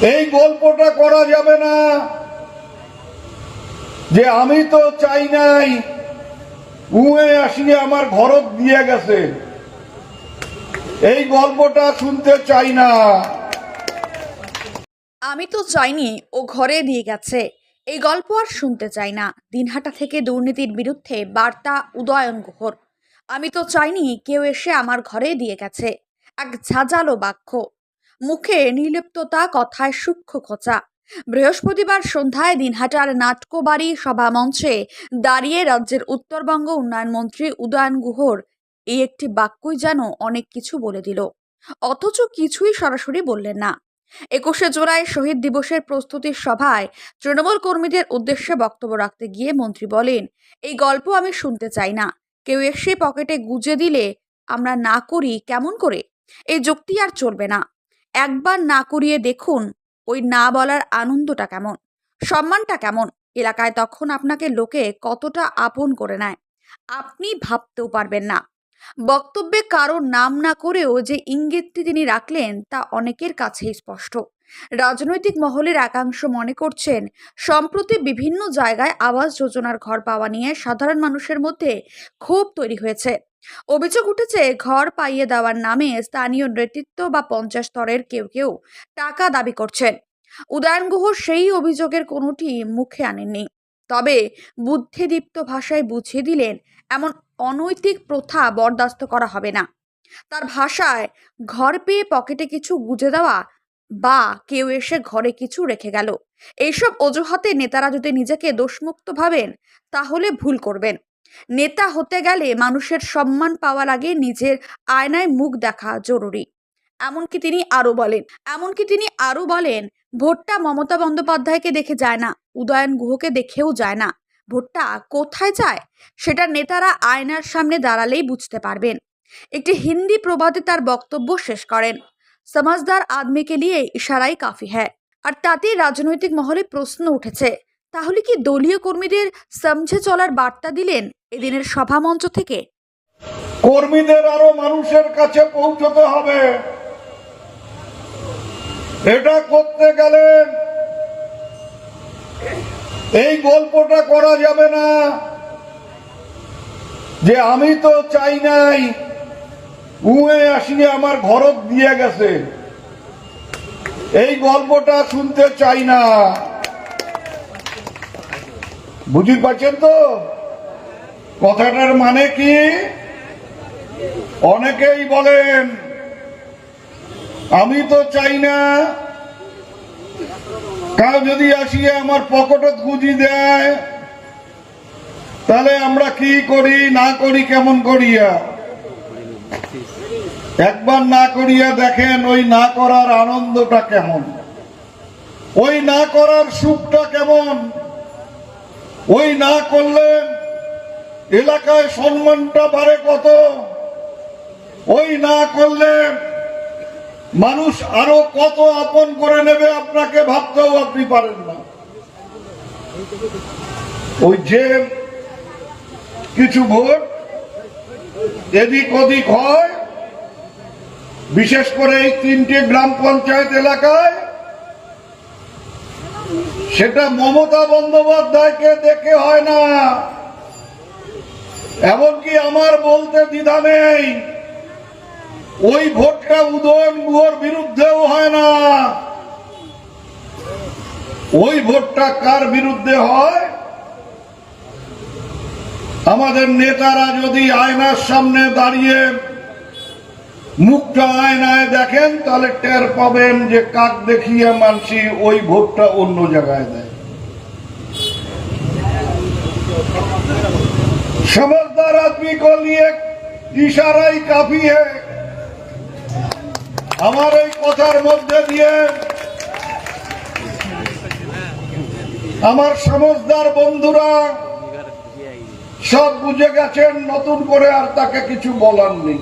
এই গল্পটা করা যাবে না। যে আমি তো চাই নাই উয়ে আসিয়ে আমার ঘরত দিয়ে গেছে। এই গল্পটা শুনতে চাই না। আমি তো চাইনি ও ঘরে দিয়ে গেছে। এই গল্প আর শুনতে চাই না। দিনহাটা থেকে দুর্নীতির বিরুদ্ধে বার্তা উদয়ন গুহর আমি তো চাইনি কেউ এসে আমার ঘরে দিয়ে গেছে। এক ঝাঁঝালো বাক্য। মুখে নির্লিপ্ততা কথায় সূক্ষ্ম খোঁচা। বৃহস্পতিবার সন্ধ্যায় দিনহাটার নাট্যবাড়ি সভা মঞ্চে দাঁড়িয়ে রাজ্যের উত্তরবঙ্গ উন্নয়ন মন্ত্রী উদয়ন গুহর এই একটি বাক্যই যেন অনেক কিছু বলে দিল। অথচ কিছুই সরাসরি বললেন না। একুশে জুলাই শহীদ দিবসের প্রস্তুতির সভায় তৃণমূল কর্মীদের উদ্দেশ্যে বক্তব্য রাখতে গিয়ে মন্ত্রী বলেন, এই গল্প আমি শুনতে চাই না। কেউ এসে পকেটে গুজে দিলে আমরা না করি কেমন করে? এই যুক্তি আর চলবে না। একবার না করিয়ে দেখুন ওই না বলার আনন্দটা কেমন, সম্মানটা কেমন এলাকায় তখন আপনাকে লোকে কতটা আপন করে নেয়, আপনি ভাবতেও পারবেন না। বক্তব্যে কারোর নাম না করেও যে ইঙ্গিতটি তিনি রাখলেন তা অনেকের কাছেই স্পষ্ট। রাজনৈতিক মহলের একাংশ মনে করছেন, সম্প্রতি বিভিন্ন জায়গায় আবাস যোজনার ঘর পাওয়া নিয়ে সাধারণ মানুষের মধ্যে ক্ষোভ তৈরি হয়েছে। অভিযোগ উঠেছে, ঘর পাইয়ে দেওয়ার নামে স্থানীয় নেতৃত্ব বা পঞ্চাশ স্তরের কেউ কেউ টাকা দাবি করছেন। উদয়ন গুহ সেই অভিযোগের কোনোটি মুখে আনেননি। তবে বুদ্ধিদীপ্ত ভাষায় বুঝিয়ে দিলেন, এমন অনৈতিক প্রথা বরদাস্ত করা হবে না। তার ভাষায়, ঘর পেয়ে পকেটে কিছু গুজে দেওয়া বা কেউ এসে ঘরে কিছু রেখে গেল। এইসব অজুহাতে নেতারা যদি নিজেকে দোষমুক্ত ভাবেন, তাহলে ভুল করবেন। নেতা হতে গেলে মানুষের সম্মান পাওয়ার আগে নিজের আয়নায় মুখ দেখা জরুরি। এমনকি তিনি আরও বলেন, এমনকি তিনি আরও বলেন, ভোটটা মমতা বন্দ্যোপাধ্যায়কে দেখে যায় না, উদয়ন গুহকে দেখেও যায় না। ভোটটা কোথায় যায়? সেটা নেতারা আয়নার সামনে দাঁড়ালেই বুঝতে পারবেন। একটি হিন্দি প্রবাদে তার বক্তব্য শেষ করেন, সমাজদার আদমিকে নিয়ে ইশারাই কাফি হ্যায়। আর তাতেই রাজনৈতিক মহলে প্রশ্ন উঠেছে তাহলে কি দলীয় কর্মীদের সমঝে চলার বার্তা দিলেন এদিনের সভামঞ্চ থেকে? কর্মীদের আরও মানুষের কাছে পৌঁছতে হবে। এটা করতে গেলে এই গল্পটা করা যাবে না। যে আমি তো চাই নাই, উয়ে আসিয়ে আমার ঘরত দিয়ে গেছে। এই গল্পটা শুনতে চাই না। বুঝি পাচ্ছেন তো? কথাটার মানে কি? অনেকেই বলেন, আমি তো চাই না কাউ যদি আসিয়ে আমার পকেটত গুজি দেয়, তাহলে আমরা কি করি, না করি, কেমন করিয়া? একবার না করিয়া দেখেন ওই না করার আনন্দটা কেমন? ওই না করার সুখটা কেমন? ওই না করলে এলাকায় সম্মানটা বাড়ে কত? ওই না করলে মানুষ আরও কত আপন করে নেবে আপনাকে ভাবতেও আপনি পারেন না। ওই যে কিছু ভোট এদিক ওদিক হয়, বিশেষ করে এই তিনটে গ্রাম পঞ্চায়েত এলাকায় সেটা মমতা বন্দ্যোপাধ্যায়কে দেখে হয় না। এমনকি আমার বলতে দ্বিধা নেই। ওই ভোটটা উদয়ন গুহর বিরুদ্ধেও হয় না। ওই ভোটটা কার বিরুদ্ধে হয়? আমাদের নেতারা যদি আয়নার সামনে দাঁড়িয়ে মুখটা আয়নায় দেখেন তাহলে টের পাবেন যে কাক দেখিয়ে মানসি ওই ভোটটা অন্য জায়গায় দেয় समझदार आदमी को लिए इशारा ही काफी है আমার এই কথার মধ্যে দিয়ে আমার সমজদার বন্ধুরা সব বুঝে গেছেন নতুন করে আর তাকে কিছু বলার নেই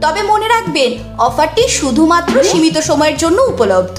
তবে মনে রাখবেন অফারটি শুধুমাত্র সীমিত সময়ের জন্য উপলব্ধ।